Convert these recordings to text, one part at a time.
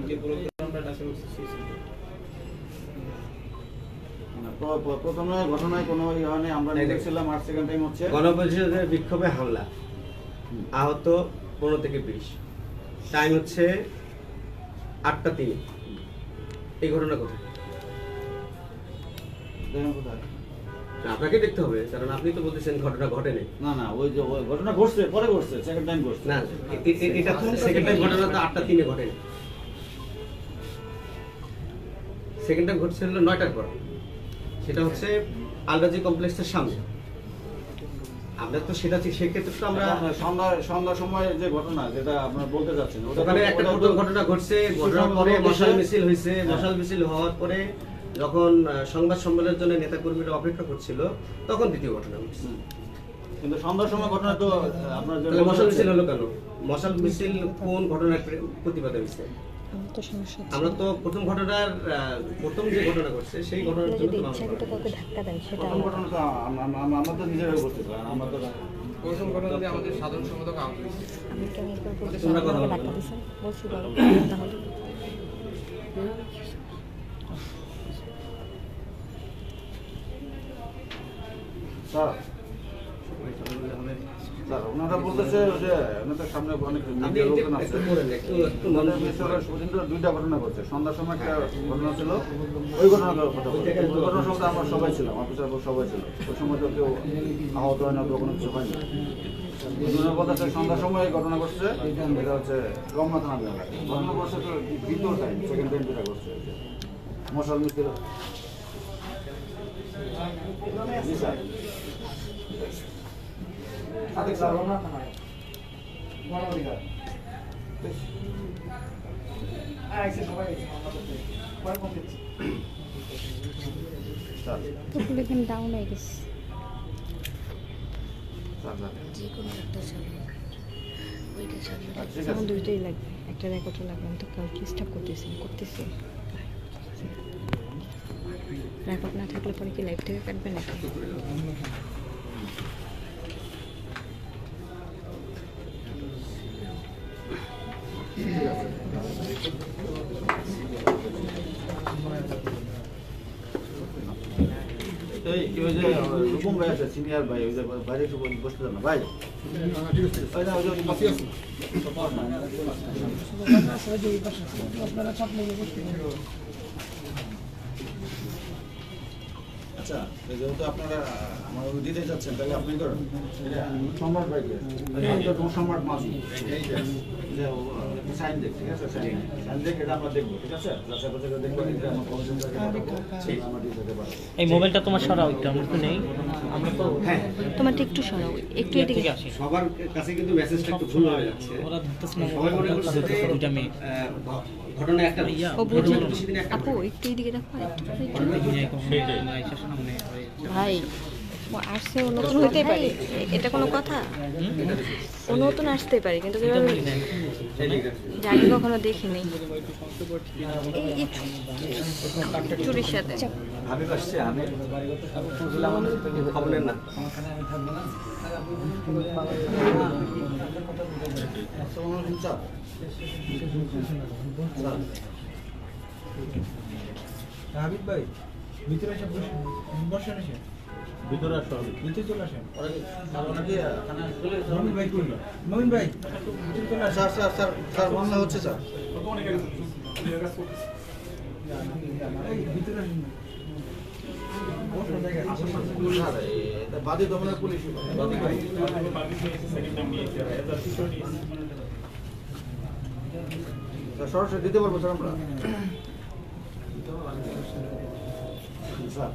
করছি প্রথমে ঘটনায় কোনো ইয়ে আমরা দেখছিলাম আর সেকেন্ড টাইম হচ্ছে। গণপরিষদের বিক্ষোভে হামলা আহত পনেরো থেকে বিশ। টাইম হচ্ছে আটটা তিন। এই ঘটনা কোথায়? আপনাকে দেখতে হবে কারণ আপনি তো বলতেছেন ঘটনা ঘটেনি। না না ওই যে ওই ঘটনা ঘটছে পরে ঘটছে সেকেন্ড টাইম ঘটছে। না এটা সেকেন্ড টাইম ঘটনা তো আটটা তিনে ঘটেনি। সেকেন্ড টাইম ঘটছে হলো নয়টার পর। সেটা হচ্ছে আলবাজি কমপ্লেক্সের সামনে। আমরা তো সেটা সেক্ষেত্রে তো আমরা সন্ধ্যা সন্ধ্যার সময় যে ঘটনা যেটা আপনারা বলতে চাচ্ছেন ওখানে একটা ঘটনা ঘটছে ঘটনার পরে মশাল মিছিল হয়েছে। মশাল মিছিল হওয়ার পরে যখন সংবাদ সম্মেলনের জন্য নেতা কর্মীরা অপেক্ষা করছিল তখন দ্বিতীয় ঘটনা ঘটছে। কিন্তু সন্ধ্যার সময় ঘটনা তো আপনার মশাল মিছিল হলো কেন? মশাল মিছিল কোন ঘটনার প্রে- প্রতিবাদে হয়েছে? আমার তো প্রথম ঘটনার প্রথম যে ঘটনা ঘটছে সেই ঘটনার জন্য যদি ইচ্ছাকৃত কাউকে ধাক্কা দেন সেটা ঘটনা তো আম- আম- আম- আমরা তো নিজেরাই উপস্থিত কারণ আমরা তো প্রথম ঘটনা দিয়ে আমাদের সাধারণ সম্পাদক আহত হয়েছে আমি কেন এরপর বলতে তোমরা কথা ধাক্কা দিছেন বলছি বলো। তাহলে স্যার ওনারা বলতেছে যে ওনাদের সামনে অনেক লোকজন আছে। তো দুইটা ঘটনা ঘটছে। সন্ধ্যার সময় একটা ঘটনা ছিল ওই ঘটনার কথা। ওই ঘটনার সময় আমরা সবাই ছিলাম অফিসার সবাই ছিল ওই সময় তো কেউ আহত হয় না কোনো কিছু দুজনের কথা সন্ধ্যার সময় এই ঘটনা ঘটছে এটা হচ্ছে রমনা থানা ঘটনা ঘটছে তো দ্বিতীয় টাইম সেকেন্ড টাইম যেটা ঘটছে। মশাল জি স্যার। ডাউন হয়ে গেছে। স্যার। স্যার যে কোনো একটা চালু আচ্ছা, দুইটাই লাগবে। একটা রেকর্ডও লাগবে আমি তো কালকে স্টাফ করতেছি করতেছি রেকর্ড না থাকলে পরে কি লাইভ থেকে কাটবে নাকি? ওই যে রূপম ভাই আছে সিনিয়র ভাই ওই যে বাইরে একটু বসতে না ভাই ওই না, ওই যে আচ্ছা এই যেহেতু আপনারা আমার দিতে চাচ্ছেন তাহলে আপনি করেন এটা সম্রাট ভাইকে সম্রাট মাসি যে সাইন দেখ ঠিক আছে সাইন সাইন দেখ এটা আমরা দেখব ঠিক আছে? পারব। এই মোবাইলটা তোমার সরাও একটু আমার তো নেই। হ্যাঁ তোমারটা একটু সরাও একটু এদিকে থেকে সবার কাছে কিন্তু মেসেজটা একটু ভুল হয়ে যাচ্ছে। ওরা ধরতেছে না সবাই মনে করছে যে দুইটা মেয়ে। ঘটনা একটা ও বুঝি আপু একটু এদিকে রাখো ভাই আসছে ও নতুন হইতেই পারে। এটা কোনো কথা? ও নতুন আসতে পারে কিন্তু কীভাবে জানি কখনো দেখিনি। চুরির সাথে। হাবিব ভাই ভিতরে এসে বসে এসে। ভিতরে আসো ভিতরে চলে আসেন। মমিন ভাই কই মমিন ভাই স্যার স্যার স্যার স্যার মামলা হচ্ছে স্যার। বাদী দমনের পুলিশ। সরাসরি দিতে পারব স্যার আমরা? স্যার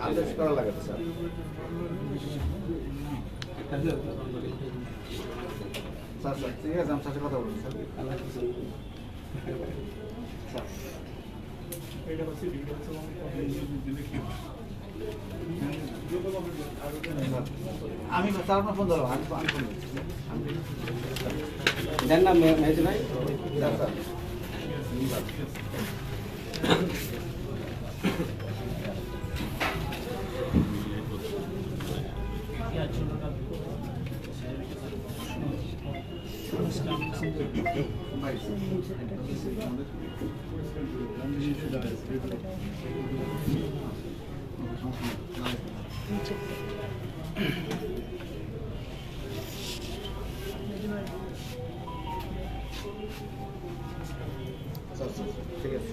আদেশ করা লাগে স্যার স্যার স্যার ঠিক আছে আমি সাথে কথা বলব স্যার আমি স্যার আপনার ফোন ধরো আমি ফোন দেন না মে- মেহেদি ভাই। স্যার স্যার ঠিক আছে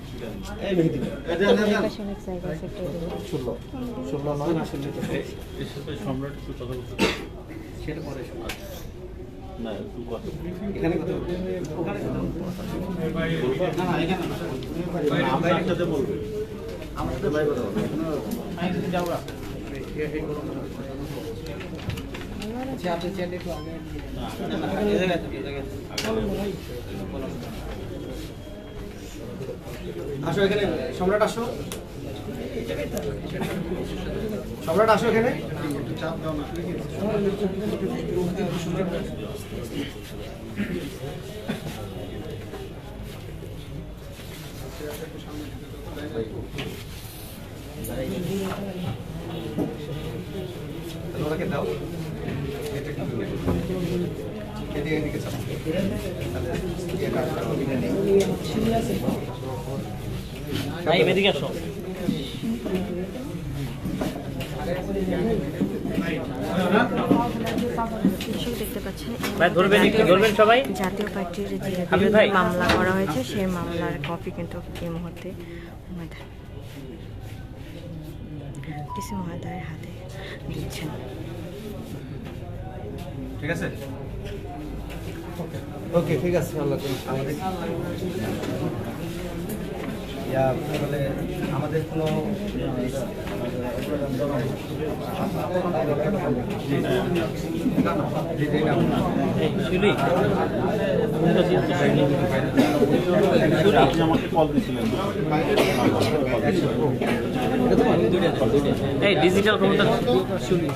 এই মেহেদি। ষোলো ষোলো নয় সম্রাট সেটা পরে না এখানে কথা ওখানে কথা না এখানে না। আমরা একসাথে বলব আমার সাথে ভাই কথা বলব আচ্ছা আপনি আসো এখানে সম্রাট আসো। সম্রাট আসো এখানে। ওনাকে দাও এটা কি করবে? এদিকে এদিকে চাপ তাহলে ইয়ে কাজটা ওদিকে নেই। ভাই এদিকে আসো জাতীয়- সবাই। জাতীয় পার্টির যে। মামলা করা হয়েছে সেই মামলার কপি কিন্তু এই মুহূর্তে ডিসি মহাদারের হাতে দিচ্ছেন। ঠিক আছে? ওকে ঠিক আছে আল্লাহ আমাদের আমাদের কোনো ডিজিটাল ক্ষমতা শুনি